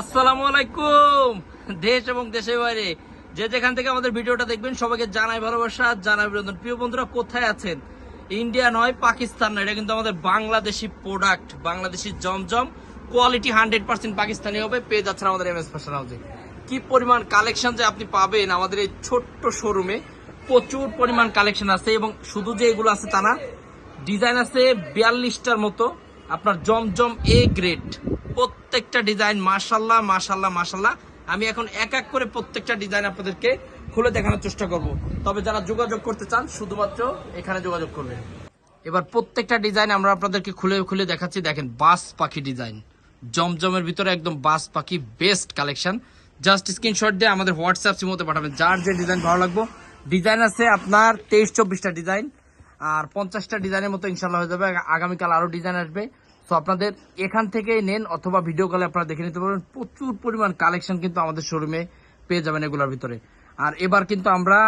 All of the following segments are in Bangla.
আসসালামু আলাইকুম। দেশ এবং দেশের বাইরে যে যেখান থেকে আমাদের ভিডিওটা দেখবেন, সবাইকে জানাই ভালোবাসা, জানাই অভিনন্দন। প্রিয় বন্ধুরা, কোথায় আছেন? ইন্ডিয়া নয়, পাকিস্তান নয়। এটা কিন্তু আমাদের Bangladeshi product Bangladeshi Zamzam. Quality hundred percent Pakistani হবে, পেয়ে যাচ্ছেন আমাদের এম এস ফ্যাশন হাউসে কি পরিমাণ কালেকশন যে আপনি পাবেন আমাদের এই ছোট্ট শোরুমে প্রচুর পরিমাণ কালেকশন আছে এবং শুধু যে এগুলো আছে তা না ডিজাইন আছে বিয়াল্লিশটার মতো, আপনার জমজম এ গ্রেড প্রত্যেকটা ডিজাইন মাশাল্লাহ মাশাল্লাহ মাশাল্লাহ আমি এখন এক এক করে প্রত্যেকটা ডিজাইন আপনাদেরকে খুলে দেখানোর চেষ্টা করব। তবে যারা যোগাযোগ করতে চান, শুধুমাত্র এখানে যোগাযোগ করবেন। এবার প্রত্যেকটা ডিজাইন আমরা আপনাদেরকে খুলে খুলে দেখাচ্ছি। দেখেন, বাস পাখি ডিজাইন জমজমের ভিতরে একদম বাস পাখি বেস্ট কালেকশন জাস্ট স্ক্রিনশট দিয়ে আমাদের হোয়াটসঅ্যাপ সিমোতে পাঠাবেন। যার যে ডিজাইন ভালো লাগবো। ডিজাইন আছে আপনার তেইশ, চব্বিশটা ডিজাইন আর পঞ্চাশটা ডিজাইনের মতো ইনশাল্লাহ হয়ে যাবে। আগামীকাল আরও ডিজাইন আসবে। তো আপনাদের এখান থেকেই নেন অথবা ভিডিও কলে আপনারা দেখে নিতে পারবেন। প্রচুর পরিমাণ কালেকশন কিন্তু আমাদের শোরুমে পেয়ে যাবেন এগুলোর ভিতরে। আর এবার কিন্তু আমরা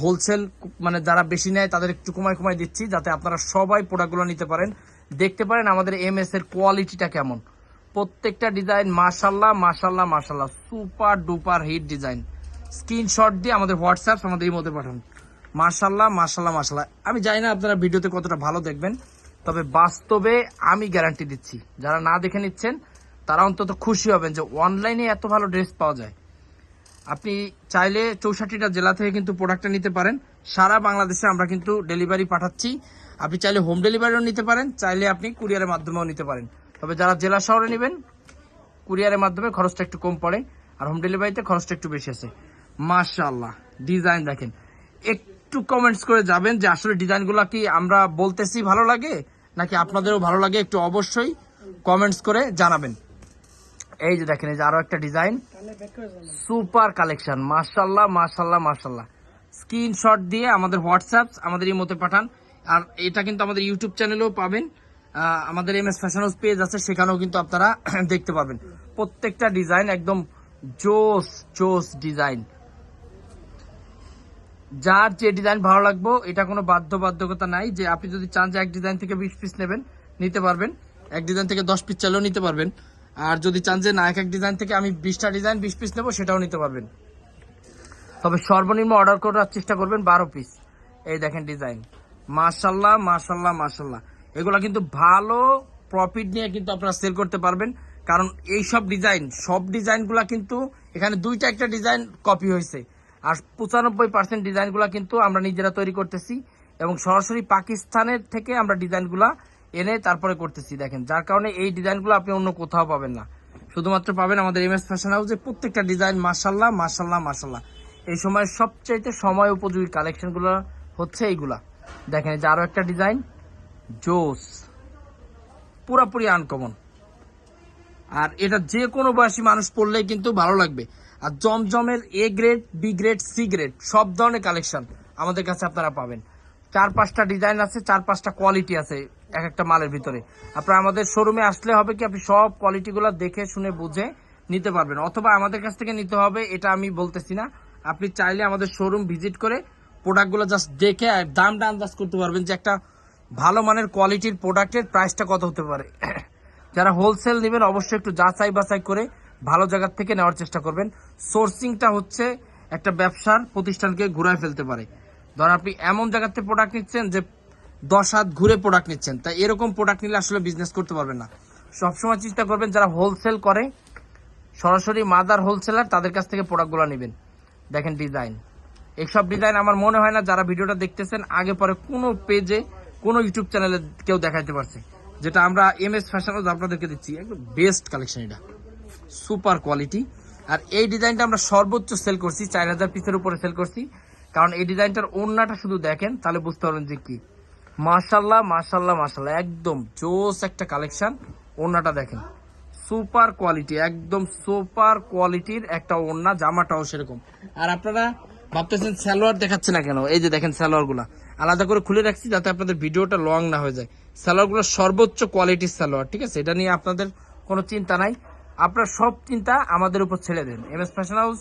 হোলসেল মানে যারা বেশি নেয় তাদের একটু কমায় কমায় দিচ্ছি যাতে আপনারা সবাই প্রোডাক্টগুলো নিতে পারেন। দেখতে পারেন আমাদের এম এস এর কোয়ালিটিটা কেমন। প্রত্যেকটা ডিজাইন মাশাল্লাহ মাশাল্লাহ মাশাল্লাহ super duper hit design screenshot দিয়ে আমাদের হোয়াটসঅ্যাপ আমাদের এই মধ্যে পাঠান। মাশাল্লাহ মাশাল্লাহ মাশাল্লাহ আমি জানি না আপনারা ভিডিওতে কতটা ভালো দেখবেন। তবে বাস্তবে আমি গ্যারান্টি দিচ্ছি, যারা না দেখে নিচ্ছেন, তারা অন্তত খুশি হবেন যে অনলাইনে এত ভালো ড্রেস পাওয়া যায়। আপনি চাইলে চৌষট্টিটা জেলা থেকে কিন্তু প্রোডাক্টটা নিতে পারেন। সারা বাংলাদেশে আমরা কিন্তু ডেলিভারি পাঠাচ্ছি। আপনি চাইলে হোম ডেলিভারিও নিতে পারেন, চাইলে আপনি কুরিয়ারের মাধ্যমেও নিতে পারেন। তবে যারা জেলা শহরে নেবেন কুরিয়ারের মাধ্যমে খরচটা একটু কম পড়ে, আর হোম ডেলিভারিতে খরচটা একটু বেশি আছে। মাশাল্লাহ ডিজাইন দেখেন। একটু কমেন্টস করে যাবেন যে আসলে ডিজাইনগুলো কি আমরা বলতেছি ভালো লাগে? নাকি আপনাদেরও ভালো লাগে একটু অবশ্যই কমেন্টস করে জানাবেন। এই যে দেখেন, এই যে আরও একটা ডিজাইন সুপার কালেকশন মাশাল্লাহ মাশাল্লাহ মাশাল্লাহ। স্ক্রিনশট দিয়ে আমাদের হোয়াটসঅ্যাপ আমাদের এই মতে পাঠান। আর এটা কিন্তু আমাদের ইউটিউব চ্যানেলেও পাবেন। আমাদের M S fashion house page আছে, সেখানেও কিন্তু আপনারা দেখতে পাবেন প্রত্যেকটা ডিজাইন একদম জোস জোস ডিজাইন যার যে ডিজাইন ভালো লাগবো, এটা কোনো বাধ্য বাধ্যকতা নাই যে আপনি যদি চান যে এক ডিজাইন থেকে বিশ পিস নেবেন, নিতে পারবেন। এক ডিজাইন থেকে দশ পিস চাইলেও নিতে পারবেন। আর যদি চান যে না, এক এক ডিজাইন থেকে আমি বিশটা ডিজাইন বিশ পিস নেব, সেটাও নিতে পারবেন। তবে সর্বনিম্ন অর্ডার করার চেষ্টা করবেন বারো পিস এই দেখেন ডিজাইন মাশাল্লাহ মাশাল্লাহ মাশাল্লাহ। এগুলা কিন্তু ভালো প্রফিট নিয়ে কিন্তু আপনারা সেল করতে পারবেন। কারণ এই সব ডিজাইন সব ডিজাইনগুলা কিন্তু এখানে দুইটা একটা ডিজাইন কপি হয়েছে। আর পঁচানব্বই পার্সেন্ট ডিজাইনগুলো কিন্তু আমরা নিজেরা তৈরি করতেছি এবং সরাসরি পাকিস্তানের থেকে আমরা ডিজাইনগুলো এনে তারপরে করতেছি, দেখেন। যার কারণে এই ডিজাইনগুলো আপনি অন্য কোথাও পাবেন না। শুধুমাত্র পাবেন আমাদের এম এস ফ্যাশন হাউসে প্রত্যেকটা ডিজাইন মার্শাল্লাহ মার্শাল্লাহ মাসাল্লাহ এই সময় সবচাইতে সময় উপযোগী কালেকশনগুলো হচ্ছে এইগুলা। দেখেন যে আরও একটা ডিজাইন, জোস। পুরাপুরি আনকমন আর এটা যে কোনো বয়সী মানুষ পড়লেই কিন্তু ভালো লাগবে। আর জমজমের A grade B grade C grade সব ধরনের কালেকশন আমাদের কাছে আপনারা পাবেন। চার পাঁচটা ডিজাইন আছে, চার পাঁচটা কোয়ালিটি আছে এক একটা মালের ভিতরে। আপনারা আমাদের শোরুমে আসলে হবে কি, আপনি সব কোয়ালিটিগুলো দেখে, শুনে, বুঝে নিতে পারবেন। অথবা আমাদের কাছ থেকে নিতে হবে, এটা আমি বলতেছি না। আপনি চাইলে আমাদের শোরুম ভিজিট করে প্রোডাক্টগুলো জাস্ট দেখে দামটা আন্দাজ করতে পারবেন যে একটা ভালো মানের কোয়ালিটির প্রোডাক্টের প্রাইসটা কত হতে পারে। যারা হোলসেল নেবেন অবশ্যই একটু যাচাই বাছাই করে ভালো জায়গার থেকে নেওয়ার চেষ্টা করবেন। সোর্সিংটা হচ্ছে একটা ব্যবসার প্রতিষ্ঠানকে ঘুরায় ফেলতে পারে। ধরেন আপনি এমন জায়গাতে প্রোডাক্ট নিচ্ছেন যে দশ হাত ঘুরে প্রোডাক্ট নিচ্ছেন। তাই এরকম প্রোডাক্ট নিলে আসলে বিজনেস করতে পারবেন না। সবসময় চেষ্টা করবেন যারা হোলসেল করে, সরাসরি মাদার হোলসেলার তাদের কাছ থেকে প্রোডাক্টগুলো নেবেন। দেখেন ডিজাইন এইসব ডিজাইন আমার মনে হয় না যারা ভিডিওটা দেখতেছেন, আগে পরে কোনো পেজে কোনো ইউটিউব চ্যানেলে কেউ দেখাইতে পারছে। যেটা আমরা এম এস ফ্যাশন আপনাদেরকে দিচ্ছি, একদম বেস্ট কালেকশন এটা। সুপার কোয়ালিটি আর এই ডিজাইনটা আমরা সর্বোচ্চ সেল করছি, চার হাজার পিসের উপরে সেল করছি। কারণ এই ডিজাইনটার ওড়নাটা শুধু দেখেন, তাহলে বুঝতে পারবেন যে কি। মাশাল্লাহ মাশাল্লাহ মাশাল্লাহ একদম জোস একটা কালেকশন ওড়নাটা দেখেন। সুপার কোয়ালিটি একদম সুপার কোয়ালিটির একটা ওড়না, জামাটাও সেরকম। আর আপনারা ভাবতেছেন সালোয়ার দেখাচ্ছে না কেন? এই যে দেখেন সালোয়ারগুলা আলাদা করে খুলে রাখছি যাতে আপনাদের ভিডিওটা লং না হয়ে যায়। সালোয়ারগুলো সর্বোচ্চ কোয়ালিটির সালোয়ার, ঠিক আছে? এটা নিয়ে আপনাদের কোনো চিন্তা নাই। আপনার সব চিন্তা আমাদের উপর ছেড়ে দেন। এম এস ফ্যাশন হাউস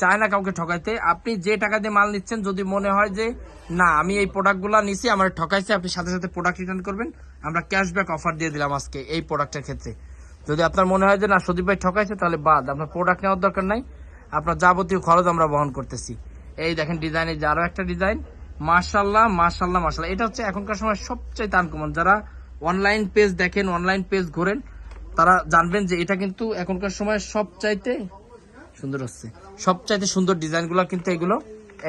চায় না কাউকে ঠকাইতে। আপনি যে টাকা দিয়ে মাল নিচ্ছেন, যদি মনে হয় যে, না, আমি এই প্রোডাক্টগুলো নিছি, আমার ঠকাইছে, আপনি সাথে সাথে প্রোডাক্ট রিটার্ন করবেন। আমরা ক্যাশব্যাক অফার দিয়ে দিলাম আজকে এই প্রোডাক্টের ক্ষেত্রে। যদি আপনার মনে হয় যে, না, সদীপ ভাই ঠকাইছে, তাহলে বাদ। আপনার প্রোডাক্ট নেওয়ার দরকার নাই। আপনার যাবতীয় খরচ আমরা বহন করতেছি। এই দেখেন ডিজাইনের যে আরও একটা ডিজাইন মার্শাল্লাহ মার্শাল্লাহ মার্শাল্লাহ এটা হচ্ছে এখনকার সময় সবচেয়ে আনকমন যারা অনলাইন পেজ দেখেন অনলাইন পেজ ঘোরেন, তারা জানবেন যে এটা কিন্তু এখনকার সময় সবচাইতে সুন্দর হচ্ছে। সবচাইতে সুন্দর ডিজাইনগুলো কিন্তু এগুলো।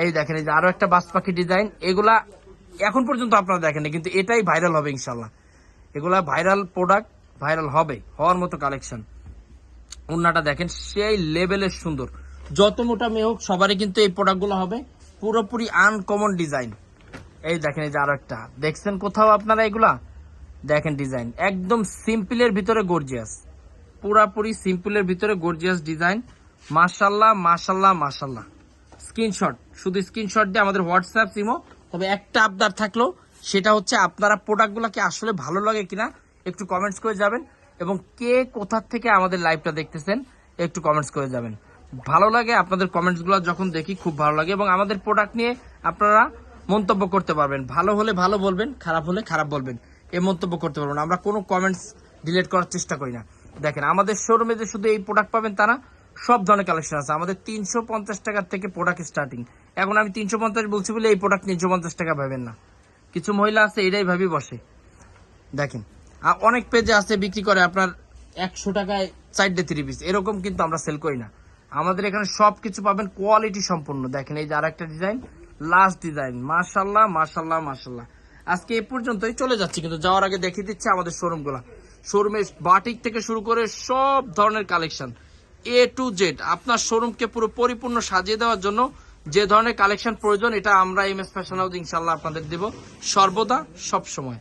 এই দেখেন, এই যে আরও একটা বাস পাখি ডিজাইন। এগুলা এখন পর্যন্ত আপনারা দেখেন কিন্তু এটাই ভাইরাল হবে ইনশাল্লাহ এগুলা ভাইরাল প্রোডাক্ট ভাইরাল হবে, হওয়ার মতো কালেকশন ওন্নাটা দেখেন, সেই লেভেলের সুন্দর। যত মোটা মেয়ে হোক, সবারই কিন্তু এই প্রোডাক্টগুলো হবে। পুরোপুরি আনকমন ডিজাইন এই দেখেন, এই যে আরও একটা। দেখছেন কোথাও আপনারা এগুলা? দেখেন ডিজাইন একদম সিম্পলের ভিতরে গর্জিয়াস পুরাপুরি সিম্পলের ভিতরে গর্জিয়াস ডিজাইন মাশাল্লাহ মাশাল্লাহ মাশাল্লাহ। স্ক্রিনশট শুধু স্ক্রিনশট দিয়ে আমাদের হোয়াটসঅ্যাপ সিমো তবে একটা আবদার থাকল, সেটা হচ্ছে আপনারা প্রোডাক্টগুলোকে আসলে ভালো লাগে কিনা, একটু কমেন্টস করে যাবেন। এবং কে কোথা থেকে আমাদের লাইভটা দেখতেছেন, একটু কমেন্টস করে যাবেন। ভালো লাগে আপনাদের কমেন্টসগুলো যখন দেখি খুব ভালো লাগে এবং আমাদের প্রোডাক্ট নিয়ে আপনারা মন্তব্য করতে পারবেন। ভালো হলে ভালো বলবেন, খারাপ হলে খারাপ বলবেন। এ মন্তব্য করতে পারবেন আমরা কোনো কমেন্টস ডিলিট করার চেষ্টা করি না। দেখেন, আমাদের শোরুমে যে শুধু এই প্রোডাক্ট পাবেন তারা সব ধরনের কালেকশন আছে। আমাদের তিনশো পঞ্চাশ টাকার থেকে প্রোডাক্ট স্টার্টিং এখন আমি তিনশো পঞ্চাশ বলছি বলে এই প্রোডাক্ট তিনশো পঞ্চাশ টাকা ভাবেন না। কিছু মহিলা আছে এটাই ভাবি বসে। দেখেন আর অনেক পেজে আছে বিক্রি করে আপনার একশো টাকায় চারটে থ্রি পিস এরকম কিন্তু আমরা সেল করি না। আমাদের এখানে সব কিছু পাবেন কোয়ালিটি সম্পূর্ণ দেখেন এই যে আর একটা ডিজাইন লাস্ট ডিজাইন মার্শাল্লাহ মার্শাল্লাহ মার্শাল্লাহ আজকে এ পর্যন্তই চলে যাচ্ছি, কিন্তু যাওয়ার আগে দেখিয়ে দিচ্ছে আমাদের শোরুমগুলা শোরুমে বাটিক থেকে শুরু করে সব ধরনের কালেকশন এ টু জেড আপনার শোরুমকে পুরো পরিপূর্ণ সাজিয়ে দেওয়ার জন্য যে ধরনের কালেকশন প্রয়োজন, এটা আমরা এম এস ফ্যাশন হাউস ইনশাল্লাহ আপনাদের দেব সর্বদা সব সময়